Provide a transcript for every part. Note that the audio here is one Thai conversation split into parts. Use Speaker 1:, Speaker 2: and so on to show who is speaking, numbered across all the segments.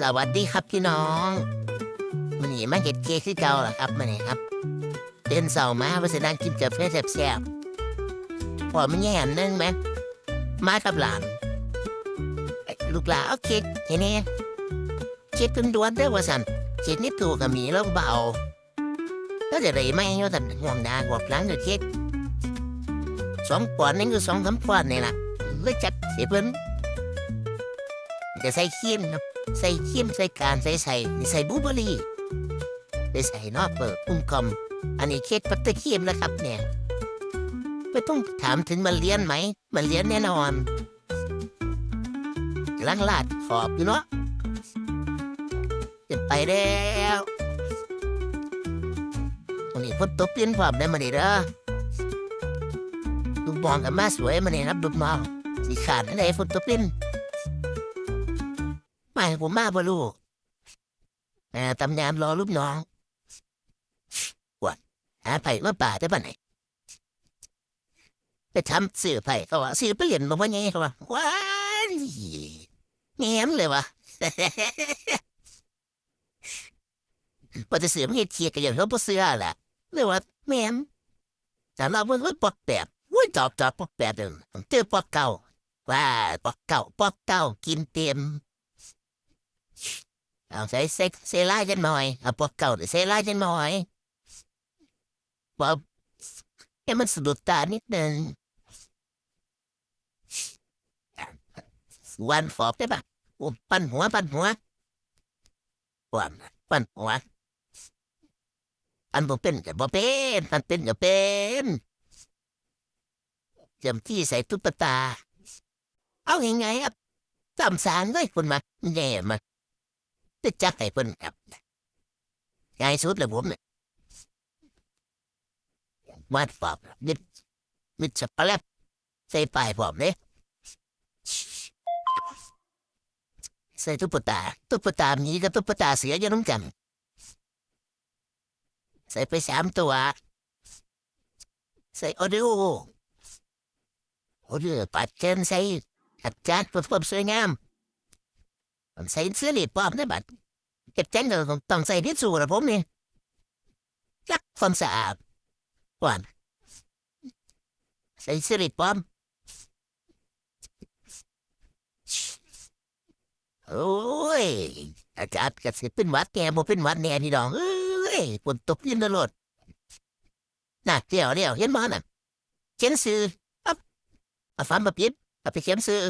Speaker 1: สวัสดีครับพี่น้องมันนี่มาเห็ดเค้กคือเก่าเหรอครับมันนี่ครับเต้นเสาร์มาเพราะฉะนั้นกินกาแฟแซ่บๆพอมันแย่มนึงไหมมากับหลานลูกหลานเอาเค้กเห็นไหมเค้กเป็นดวนเด้อว่าสันเค้กนี่ถูกกับหมีแล้วเบาก็จะได้ไม่ว่าสันห่วงดากว่าพลังเดือเค้กสองปอนนี่นคือสองสามปอนนี่แหละเลยจัดเสียเพิ่นจะใส่เคียมครับ ใส่เคียมใส่การใส่ใส่ใส่บลูเบอร์รี่ได้ใส่นอกเปิดปุ้มกลมอันนี้เค้กปัตเตอร์เคียมนะครับ เนี่ยไม่ต้องถามถึงมันเลี้ยนไหม มันเลี้ยนแน่นอนล้างลาดขอบอยู่เนาะจะไปแล้ววันนี้ฝนตกเปลี่ยนความได้มาดีเด้อลูบองกับมาสวยมาเนี่ยครับลูมองสีขาดอะไรฝนตกเปลี่ยน ไม่ผมมาบ่ลูกแม่ตำแหน่งรอลูกน้องวดหาไผ่มาป่าได้ปะไหนไปทำสื่อไผ่เขาว่าสื่อเปลี่ยนมาว่าไงเขาว่าว้ายแง้มเลยวะพอจะเสือไม่เทียกันอย่างเขาบ่เสือแหละเลยกว่าแม่มแต่เราเพิ่งปอกแบบวุ้ยจอบจอบปอกแบบหนึ่งเจอปอกเก่าว่าปอกเก่าปอกเก่ากินเต็ม เอาใส่ใส่ใส่ลายจันหน่อยเอาปอกเก่าใส่ลายจันหน่อยว่าให้มันสะดุดตานิดนึงวันฟอบได้ปะปั้นหัวปั้นหัววันปั้นหัวอันบ่เป็นกับบ่เป็นมันเป็นกับเป็นจำที่ใส่ตุ๊กตา เอาไงไงครับจำสารเลยคนมาแย่มา จะจักให้เพิ่นครับง่ายสุดเลยผมเนี่ยวาดปอบนิดมิดสปาร์ลใส่ป้ายผมเนี่ยใส่ตุ๊กตาตุ๊กตาหมีกับตุ๊กตาเสืออยังน้ำกันใส่ไปสามตัว ใส่ออดิโอออดิโอปัดเจนใส่ขัดจัดเพื่อความสวยงาม ผมใส่เสื้อเล็กปลอมได้บัดเก็บแจ้งก็ต้องต้องใส่ที่สูระผมนี่รักความสะอาดก่อนใส่เสื้อเล็กปลอมโอ้ย อากาศก็สิเป็นวัดแกบ่เป็นวัดแน่พี่น้องเอ้ยฝนตกยินตลอดน่ะเดี๋ยวเดี๋ยวเห็นบ่น่ะเขียนซื้ออับเอาฟันมาปิดเอาไปเขียนซื้อ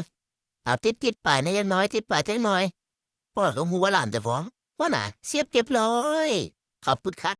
Speaker 1: เอาติดติดๆไปนะอยังน้อยติดไปจังน้อย พ่อสมหัวหลานแต่ฟองว่าน่ะ เสียบเจ็บร้อย ขอบคุณครับ